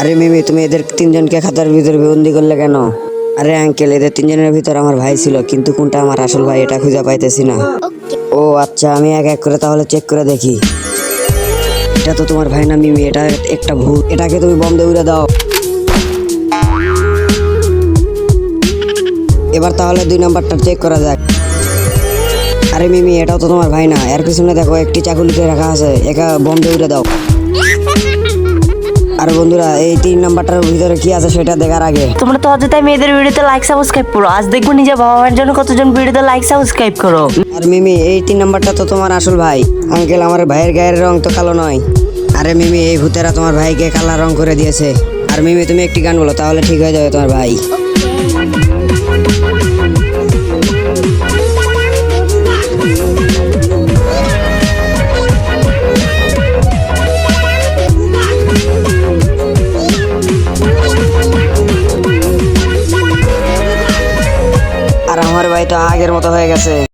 আরে মিমি তুমি এদের তিনজনকে খাতার ভিতরে বন্দি করলে কেন? আরে আঙ্কেল এদের তিনজনের ভিতর আমার ভাই ছিল কিন্তু কোনটা আমার আসল ভাই এটা খুঁজে পাইতেছি না। ও আচ্ছা আমি এক এক করে তাহলে চেক করে দেখি। এটা তো তোমার ভাই না মিমি এটা একটা ভূত। এটাকে তুমি দিয়ে উড়ে দাও। এবার তাহলে দুই নাম্বারটা চেক করা যাক। আরে মিমি এটাও তো তোমার ভাই না। এর পিছনে দেখো একটি চাকুলিতে রাখা আছে একা দিয়ে উড়ে দাও। আর বন্ধুরা এই তিন নাম্বারটার ভিতরে কি আছে সেটা দেখার আগে। তোমরা তো অযথা মেয়েদের ভিডিওতে লাইক সাবস্ক্রাইব করো। আজ দেখব নিজের বাবা মায়ের জন্য কতজন ভিডিওতে লাইক সাবস্ক্রাইব করো। আর মিমি এই তিন নাম্বারটা তো তোমার আসল ভাই। আঙ্কেল আমার ভাইয়ের গায়ের রং তো কালো নয়। আরে মিমি এই ভূতেরা তোমার ভাইকে কালা রং করে দিয়েছে। আর মিমি তুমি একটি গান বলো তাহলে ঠিক হয়ে যাবে তোমার ভাই। আর আমার তো আগের মতো হয়ে গেছে।